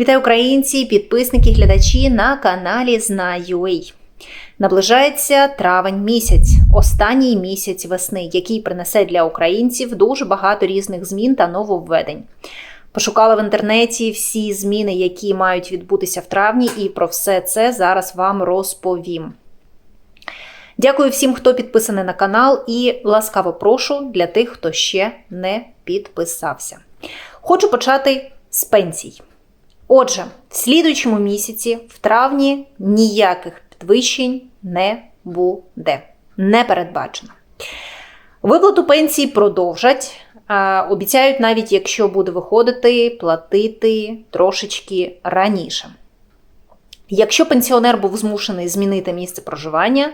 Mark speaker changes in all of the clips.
Speaker 1: Вітаю українці, підписники, глядачі на каналі Знаю.ua. Наближається травень місяць, останній місяць весни, який принесе для українців дуже багато різних змін та нововведень. Пошукала в інтернеті всі зміни, які мають відбутися в травні, і про все це зараз вам розповім. Дякую всім, хто підписаний на канал, і ласкаво прошу для тих, хто ще не підписався. Хочу почати з пенсій. Отже, в слідуючому місяці, в травні, ніяких підвищень не буде. Не передбачено. Виплату пенсії продовжать. Обіцяють, навіть якщо буде виходити, платити трошечки раніше. Якщо пенсіонер був змушений змінити місце проживання,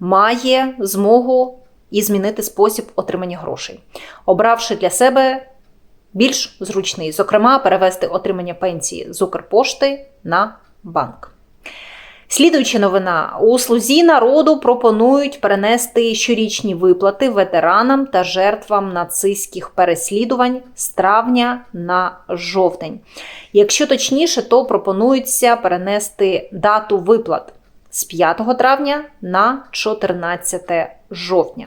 Speaker 1: має змогу і змінити спосіб отримання грошей, обравши для себе більш зручний, зокрема, перевести отримання пенсії з Укрпошти на банк. Слідуюча новина: у слузі народу пропонують перенести щорічні виплати ветеранам та жертвам нацистських переслідувань з травня на жовтень. Якщо точніше, то пропонується перенести дату виплат з 5 травня на 14 жовтня.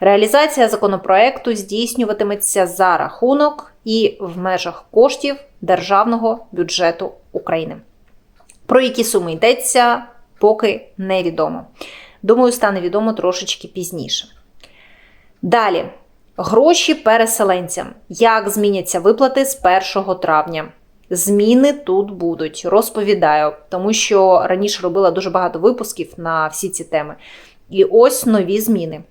Speaker 1: Реалізація законопроекту здійснюватиметься за рахунок і в межах коштів Державного бюджету України. Про які суми йдеться, поки невідомо. Думаю, стане відомо трошечки пізніше. Далі. Гроші переселенцям. Як зміняться виплати з 1 травня? Зміни тут будуть, розповідаю, тому що раніше робила дуже багато випусків на всі ці теми. І ось нові зміни.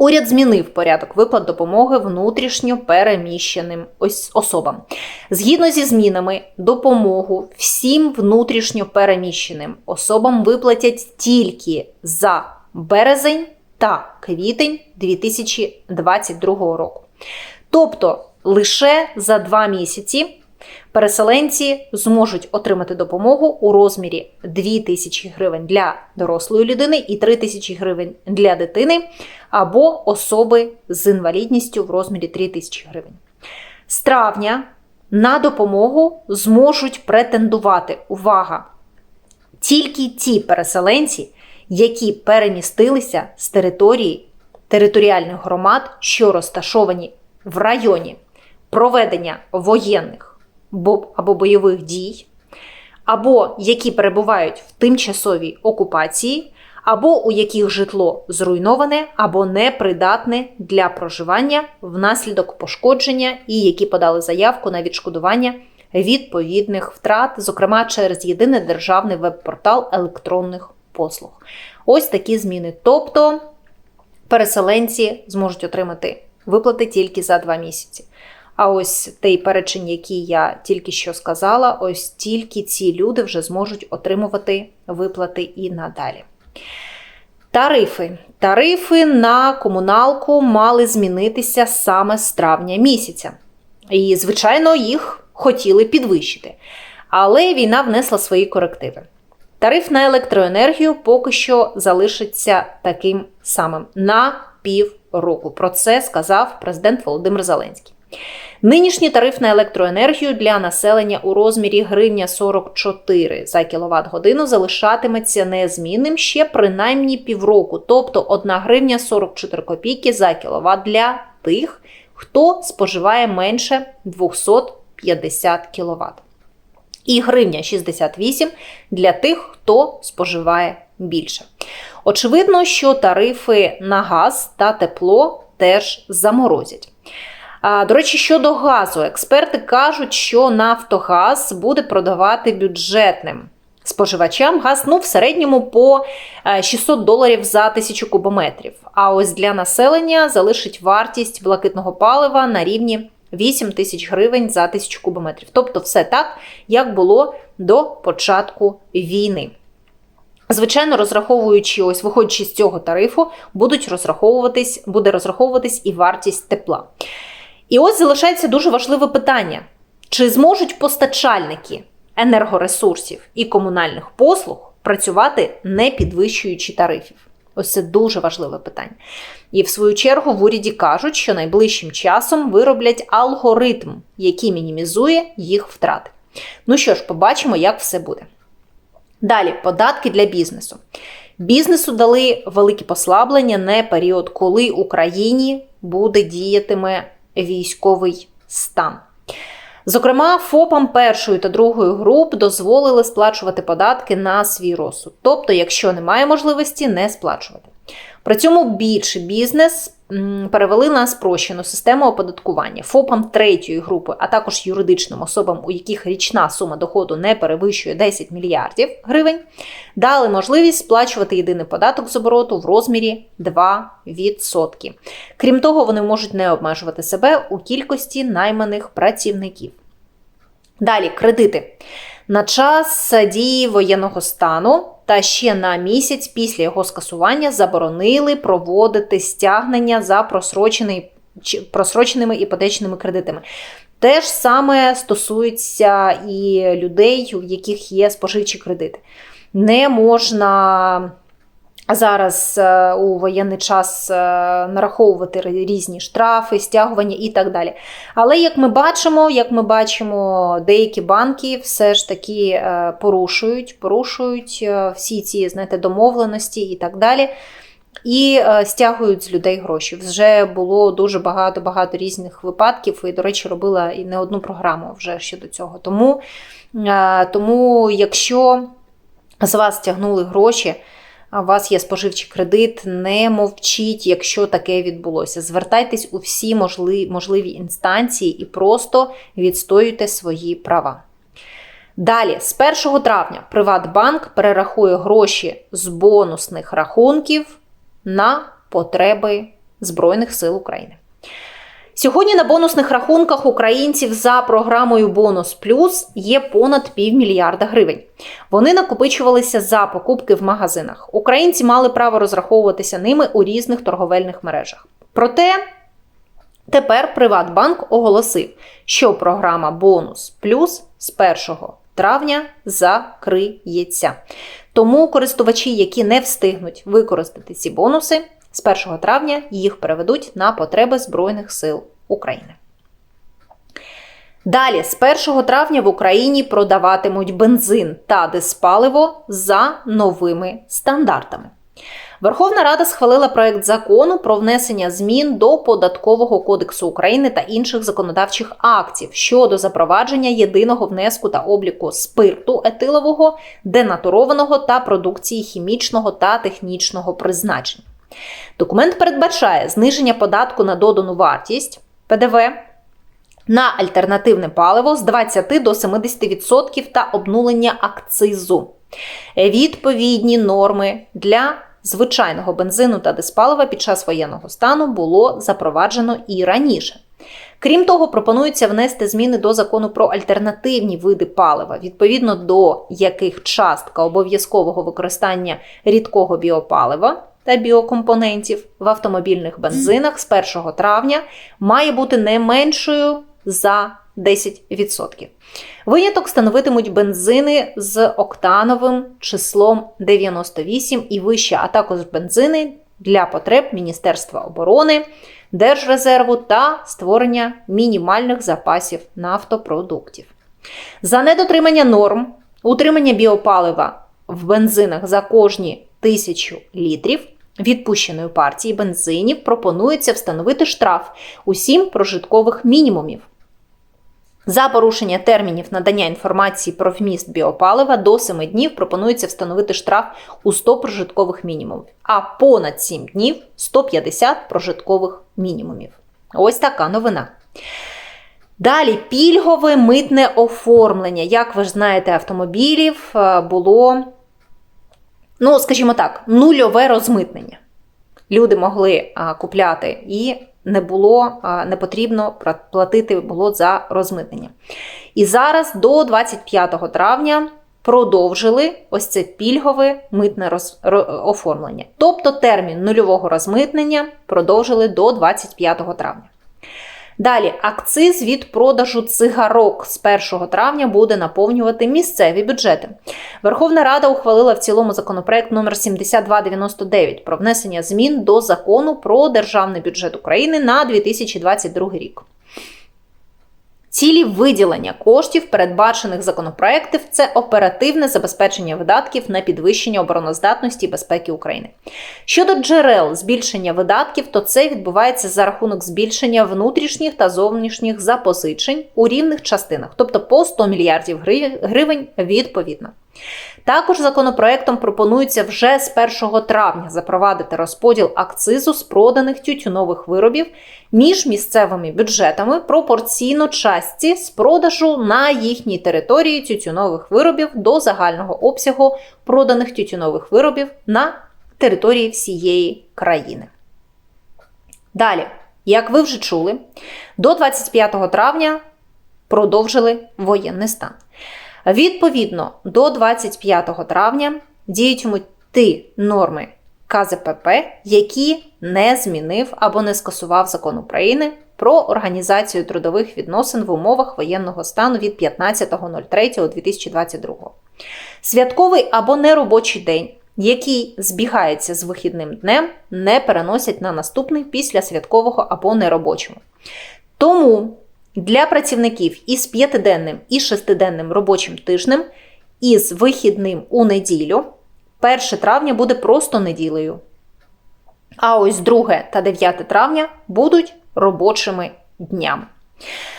Speaker 1: Уряд змінив порядок виплат допомоги внутрішньо переміщеним особам. Згідно зі змінами, допомогу всім внутрішньо переміщеним особам виплатять тільки за березень та квітень 2022 року. Тобто лише за два місяці. Переселенці зможуть отримати допомогу у розмірі 2 тисячі гривень для дорослої людини і 3 тисячі гривень для дитини або особи з інвалідністю в розмірі 3 тисячі гривень. З травня на допомогу зможуть претендувати увага! Тільки ті переселенці, які перемістилися з території територіальних громад, що розташовані в районі проведення воєнних або бойових дій, або які перебувають в тимчасовій окупації, або у яких житло зруйноване або непридатне для проживання внаслідок пошкодження, і які подали заявку на відшкодування відповідних втрат, зокрема через єдиний державний веб-портал електронних послуг. Ось такі зміни. Тобто переселенці зможуть отримати виплати тільки за два місяці. А ось той перечень, який я тільки що сказала, ось тільки ці люди вже зможуть отримувати виплати і надалі. Тарифи. Тарифи на комуналку мали змінитися саме з травня місяця. І, звичайно, їх хотіли підвищити. Але війна внесла свої корективи. Тариф на електроенергію поки що залишиться таким самим на півроку. Про це сказав президент Володимир Зеленський. Нинішній тариф на електроенергію для населення у розмірі гривня 44 за кіловат годину залишатиметься незмінним ще принаймні півроку, тобто 1 гривня 44 копійки за кіловат для тих, хто споживає менше 250 кВт. І гривня 68 для тих, хто споживає більше. Очевидно, що тарифи на газ та тепло теж заморозять. До речі, щодо газу, експерти кажуть, що Нафтогаз буде продавати бюджетним споживачам газ ну, в середньому по 600 е, доларів за тисячу кубометрів. А ось для населення залишить вартість блакитного палива на рівні 8 тисяч гривень за тисячу кубометрів. Тобто, все так, як було до початку війни. Звичайно, розраховуючи, ось виходячи з цього тарифу, будуть розраховуватись, буде розраховуватись і вартість тепла. І ось залишається дуже важливе питання: чи зможуть постачальники енергоресурсів і комунальних послуг працювати не підвищуючи тарифів? Ось це дуже важливе питання. І в свою чергу в уряді кажуть, що найближчим часом вироблять алгоритм, який мінімізує їх втрати. Ну що ж, побачимо, як все буде. Далі, податки для бізнесу. Бізнесу дали великі послаблення на період, коли Україні буде діятиме військовий стан. Зокрема, ФОПам першої та другої груп дозволили сплачувати податки на свій розсуд. Тобто, якщо немає можливості, не сплачувати. При цьому більший бізнес перевели на спрощену систему оподаткування ФОПам третьої групи, а також юридичним особам, у яких річна сума доходу не перевищує 10 мільярдів гривень, дали можливість сплачувати єдиний податок з обороту в розмірі 2%. Крім того, вони можуть не обмежувати себе у кількості найманих працівників. Далі кредити. На час дії воєнного стану та ще на місяць після його скасування заборонили проводити стягнення за просроченими іпотечними кредитами. Те ж саме стосується і людей, у яких є споживчі кредити. Не можна зараз е, у воєнний час е, нараховувати різні штрафи, стягування і так далі. Але як ми бачимо, як ми бачимо, деякі банки все ж таки е, порушують, порушують всі ці знаєте, домовленості і так далі. І стягують з людей гроші. Вже було дуже багато-багато різних випадків, і, до речі, робила і не одну програму вже щодо цього. Тому, Тому якщо з вас стягнули гроші, у вас є споживчий кредит, не мовчіть, якщо таке відбулося. Звертайтесь у всі можливі інстанції і просто відстоюйте свої права. Далі, з 1 травня, Приватбанк перерахує гроші з бонусних рахунків на потреби Збройних сил України. Сьогодні на бонусних рахунках українців за програмою Бонус Плюс є понад півмільярда гривень. Вони накопичувалися за покупки в магазинах. Українці мали право розраховуватися ними у різних торговельних мережах. Проте тепер Приватбанк оголосив, що програма Бонус Плюс з 1 травня закриється. Тому користувачі, які не встигнуть використати ці бонуси, з 1 травня їх переведуть на потреби Збройних сил України. Далі, з 1 травня в Україні продаватимуть бензин та диспаливо за новими стандартами. Верховна Рада схвалила проект закону про внесення змін до Податкового кодексу України та інших законодавчих актів щодо запровадження єдиного внеску та обліку спирту етилового, денатурованого та продукції хімічного та технічного призначення. Документ передбачає зниження податку на додану вартість ПДВ на альтернативне паливо з 20 до 70% та обнулення акцизу. Відповідні норми для звичайного бензину та диспалива під час воєнного стану було запроваджено і раніше. Крім того, пропонується внести зміни до закону про альтернативні види палива, відповідно до яких частка обов'язкового використання рідкого біопалива та біокомпонентів в автомобільних бензинах з 1 травня має бути не меншою за 10%. Виняток становитимуть бензини з октановим числом 98 і вище, а також бензини для потреб Міністерства оборони, Держрезерву та створення мінімальних запасів нафтопродуктів. За недотримання норм утримання біопалива в бензинах за кожні тисячу літрів відпущеної партії бензинів пропонується встановити штраф у 7 прожиткових мінімумів. За порушення термінів надання інформації про вміст біопалива до 7 днів пропонується встановити штраф у 100 прожиткових мінімумів, а понад 7 днів 150 прожиткових мінімумів. Ось така новина. Далі пільгове митне оформлення. Як ви ж знаєте, автомобілів е, було ну, скажімо так, нульове розмитнення. Люди могли а, купляти і не було, а, не потрібно платити було за розмитнення. І зараз до 25 травня продовжили ось це пільгове митне роз... оформлення. Тобто термін нульового розмитнення продовжили до 25 травня. Далі, акциз від продажу цигарок з 1 травня буде наповнювати місцеві бюджети. Верховна Рада ухвалила в цілому законопроект номер 7299 про внесення змін до закону про державний бюджет України на 2022 рік. Цілі виділення коштів, передбачених законопроектів, це оперативне забезпечення видатків на підвищення обороноздатності і безпеки України. Щодо джерел збільшення видатків, то це відбувається за рахунок збільшення внутрішніх та зовнішніх запозичень у рівних частинах, тобто по 100 мільярдів гривень відповідно. Також законопроектом пропонується вже з 1 травня запровадити розподіл акцизу з проданих тютюнових виробів між місцевими бюджетами пропорційно частці з продажу на їхній території тютюнових виробів до загального обсягу проданих тютюнових виробів на території всієї країни. Далі, як ви вже чули, до 25 травня продовжили воєнний стан. Відповідно, до 25 травня діятимуть ті норми КЗПП, які не змінив або не скасував закон України про організацію трудових відносин в умовах воєнного стану від 15.03.2022. Святковий або неробочий день, який збігається з вихідним днем, не переносять на наступний після святкового або неробочого. Тому для працівників із п'ятиденним і шестиденним робочим тижнем із вихідним у неділю 1 травня буде просто неділею. А ось 2 та 9 травня будуть робочими днями.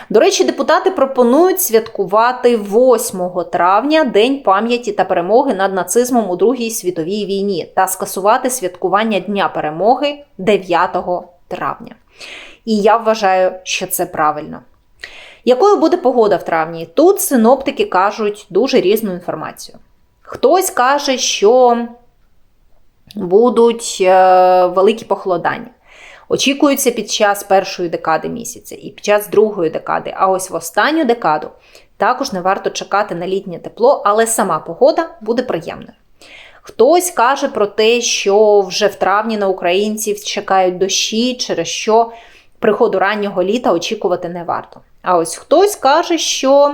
Speaker 1: До речі, депутати пропонують святкувати 8 травня День пам'яті та перемоги над нацизмом у Другій світовій війні та скасувати святкування Дня перемоги 9 травня. І я вважаю, що це правильно. Якою буде погода в травні? Тут синоптики кажуть дуже різну інформацію. Хтось каже, що будуть е, великі похолодання. Очікуються під час першої декади місяця і під час другої декади. А ось в останню декаду також не варто чекати на літнє тепло, але сама погода буде приємною. Хтось каже про те, що вже в травні на українців чекають дощі, через що приходу раннього літа очікувати не варто. А ось хтось каже, що е,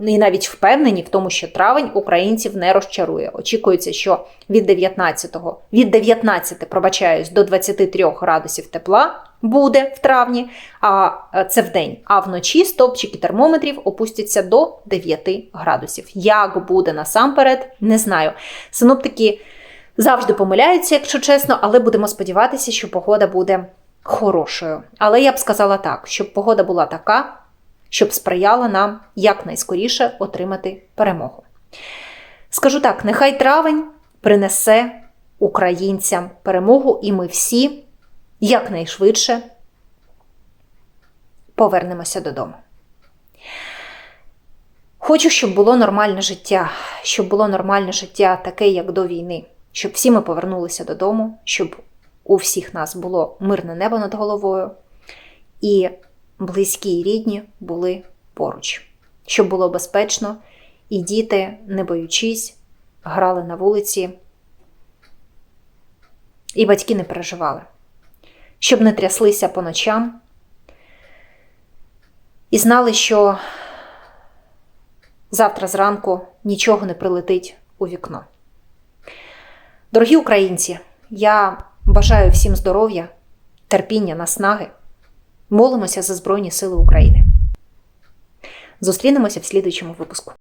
Speaker 1: і навіть впевнені в тому, що травень українців не розчарує. Очікується, що від 19, від 19, пробачаюсь, до 23 градусів тепла буде в травні, а е, це в день. А вночі стопчики термометрів опустяться до 9 градусів. Як буде насамперед, не знаю. Синоптики завжди помиляються, якщо чесно, але будемо сподіватися, що погода буде хорошою. Але я б сказала так, щоб погода була така, щоб сприяла нам якнайскоріше отримати перемогу. Скажу так: нехай травень принесе українцям перемогу, і ми всі якнайшвидше повернемося додому. Хочу, щоб було нормальне життя, щоб було нормальне життя таке, як до війни, щоб всі ми повернулися додому, щоб у всіх нас було мирне небо над головою, і близькі і рідні були поруч, щоб було безпечно, і діти, не боючись, грали на вулиці, і батьки не переживали, щоб не тряслися по ночам і знали, що завтра зранку нічого не прилетить у вікно. Дорогі українці, я бажаю всім здоров'я, терпіння, наснаги. Молимося за Збройні Сили України. Зустрінемося в слідуючому випуску.